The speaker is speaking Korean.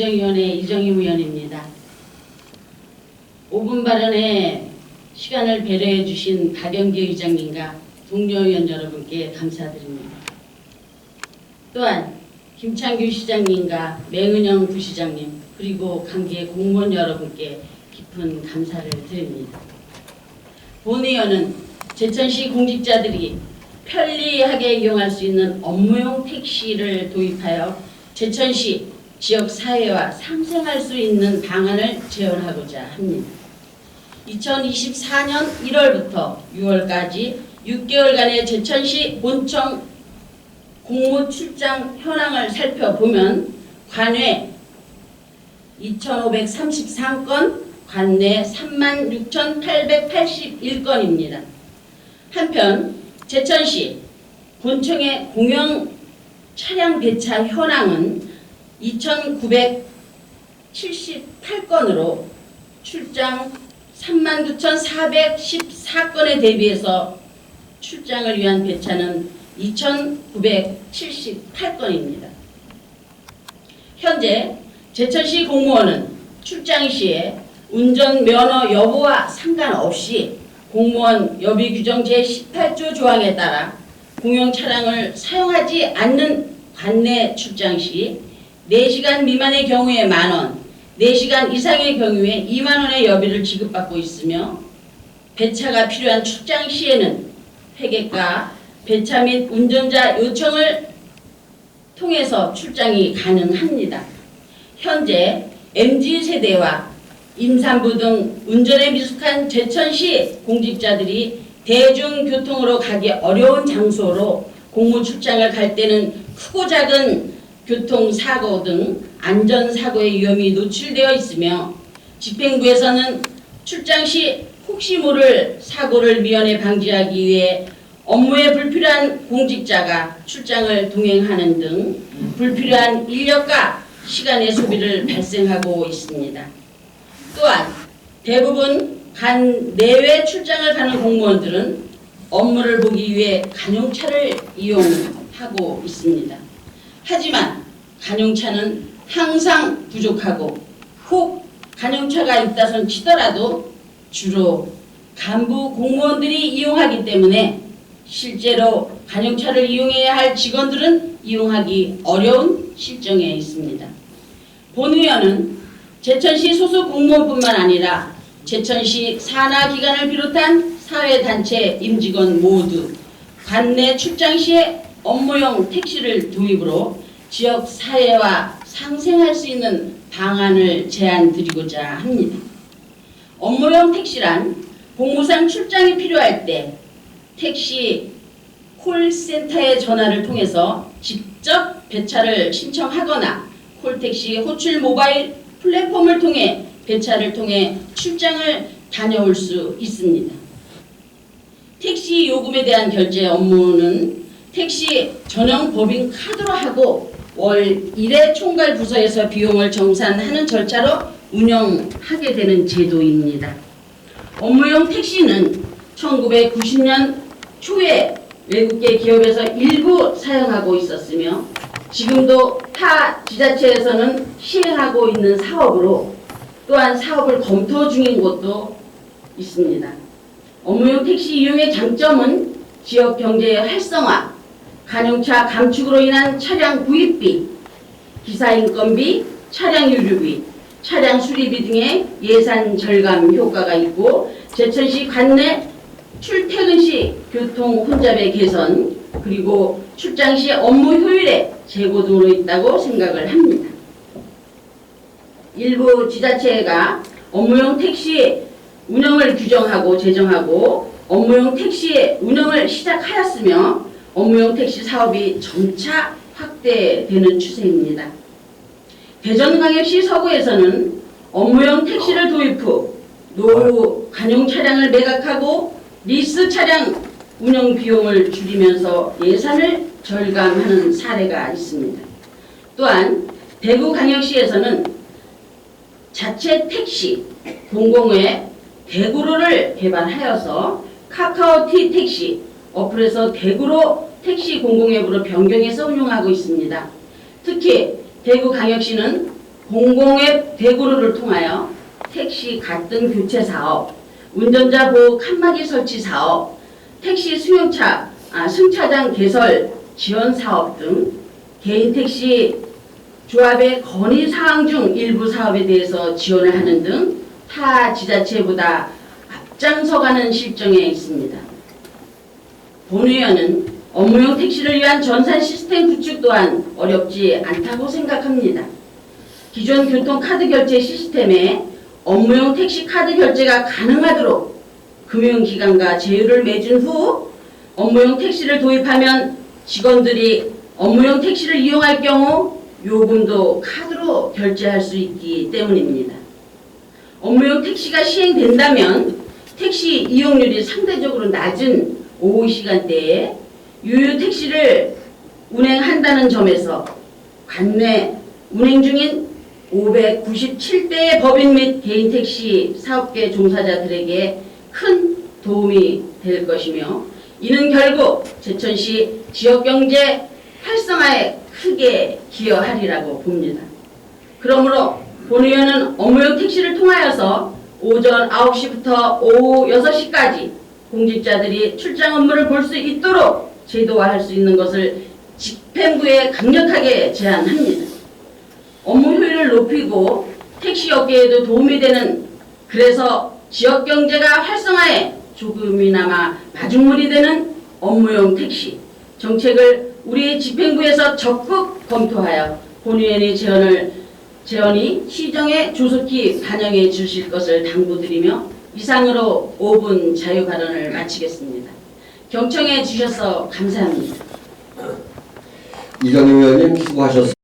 정위원회 이정임 의원입니다. 5분 발언에 시간을 배려해 주신 박영기 의장님과 동료 의원 여러분께 감사드립니다. 또한 김창규 시장님과 맹은영 부시장님 그리고 관계 공무원 여러분께 깊은 감사를 드립니다. 본의원은 제천시 공직자들이 편리하게 이용할 수 있는 업무용 택시를 도입하여 제천시 지역 사회와 상생할 수 있는 방안을 제언하고자 합니다. 2024년 1월부터 6월까지 6개월간의 제천시 본청 공무 출장 현황을 살펴보면 관외 2,533건, 관내 36,881건입니다. 한편 제천시 본청의 공영 차량 배차 현황은 2,978건으로 출장 39,414건에 대비해서 출장을 위한 배차는 2,978건입니다. 현재 제천시 공무원은 출장 시에 운전 면허 여부와 상관없이 공무원 여비 규정 제18조 조항에 따라 공용 차량을 사용하지 않는 관내 출장 시 4시간 미만의 경우에 만원, 4시간 이상의 경우에 2만원의 여비를 지급받고 있으며 배차가 필요한 출장 시에는 회계과 배차 및 운전자 요청을 통해서 출장이 가능합니다. 현재 MZ세대와 임산부 등 운전에 미숙한 제천시 공직자들이 대중교통으로 가기 어려운 장소로 공무 출장을 갈 때는 크고 작은 교통사고 등 안전사고의 위험이 노출되어 있으며 집행부에서는 출장 시 혹시 모를 사고를 미연에 방지하기 위해 업무에 불필요한 공직자가 출장을 동행하는 등 불필요한 인력과 시간의 소비를 발생하고 있습니다. 또한 대부분 간 내외 출장을 가는 공무원들은 업무를 보기 위해 간용차를 이용하고 있습니다. 하지만 간용차는 항상 부족하고 혹 간용차가 있다손 치더라도 주로 간부 공무원들이 이용하기 때문에 실제로 간용차를 이용해야 할 직원들은 이용하기 어려운 실정에 있습니다. 본 의원은 제천시 소속 공무원뿐만 아니라 제천시 산하기관을 비롯한 사회단체 임직원 모두 관내 출장 시에 업무용 택시를 도입으로 지역 사회와 상생할 수 있는 방안을 제안드리고자 합니다. 업무용 택시란 공무상 출장이 필요할 때 택시 콜센터에 전화를 통해서 직접 배차를 신청하거나 콜택시 호출 모바일 플랫폼을 통해 배차를 통해 출장을 다녀올 수 있습니다. 택시 요금에 대한 결제 업무는 택시 전용 법인 카드로 하고 월 1회 총괄 부서에서 비용을 정산하는 절차로 운영하게 되는 제도입니다. 업무용 택시는 1990년 초에 외국계 기업에서 일부 사용하고 있었으며 지금도 타 지자체에서는 시행하고 있는 사업으로 또한 사업을 검토 중인 곳도 있습니다. 업무용 택시 이용의 장점은 지역 경제의 활성화, 간용차 감축으로 인한 차량 구입비, 기사 인건비, 차량 유류비, 차량 수리비 등의 예산 절감 효과가 있고 제천시 관내 출퇴근 시 교통 혼잡의 개선 그리고 출장 시 업무 효율의 제고 등으로 있다고 생각을 합니다. 일부 지자체가 업무용 택시 운영을 규정하고 제정하고 업무용 택시의 운영을 시작하였으며 업무용 택시 사업이 점차 확대되는 추세입니다. 대전광역시 서구에서는 업무용 택시를 도입 후 노후 간용 차량을 매각하고 리스 차량 운영 비용을 줄이면서 예산을 절감하는 사례가 있습니다. 또한 대구광역시에서는 자체 택시 공공의 대구로를 개발하여서 카카오티 택시 어플에서 대구로 택시 공공앱으로 변경해서 운영하고 있습니다. 특히 대구광역시는 공공앱 대구로를 통하여 택시 갈등 교체 사업, 운전자 보호 칸막이 설치 사업, 택시 승용차 아, 승차장 개설 지원 사업 등 개인 택시 조합의 건의 사항 중 일부 사업에 대해서 지원을 하는 등 타 지자체보다 앞장서가는 실정에 있습니다. 본 의원은 업무용 택시를 위한 전산 시스템 구축 또한 어렵지 않다고 생각합니다. 기존 교통 카드 결제 시스템에 업무용 택시 카드 결제가 가능하도록 금융기관과 제휴를 맺은 후 업무용 택시를 도입하면 직원들이 업무용 택시를 이용할 경우 요금도 카드로 결제할 수 있기 때문입니다. 업무용 택시가 시행된다면 택시 이용률이 상대적으로 낮은 오후 시간대에 유유 택시를 운행한다는 점에서 관내 운행 중인 597대의 법인 및 개인 택시 사업계 종사자들에게 큰 도움이 될 것이며 이는 결국 제천시 지역경제 활성화에 크게 기여하리라고 봅니다. 그러므로 본 의원은 업무용 택시를 통하여서 오전 9시부터 오후 6시까지 공직자들이 출장 업무를 볼 수 있도록 제도화할 수 있는 것을 집행부에 강력하게 제안합니다. 업무 효율을 높이고 택시 업계에도 도움이 되는 그래서 지역 경제가 활성화에 조금이나마 마중물이 되는 업무용 택시 정책을 우리 집행부에서 적극 검토하여 본의원의 제언을 제언이 시정에 조속히 반영해 주실 것을 당부드리며 이상으로 5분 자유 발언을 마치겠습니다. 경청해 주셔서 감사합니다. 이정희 의원님 수고하셨습니다.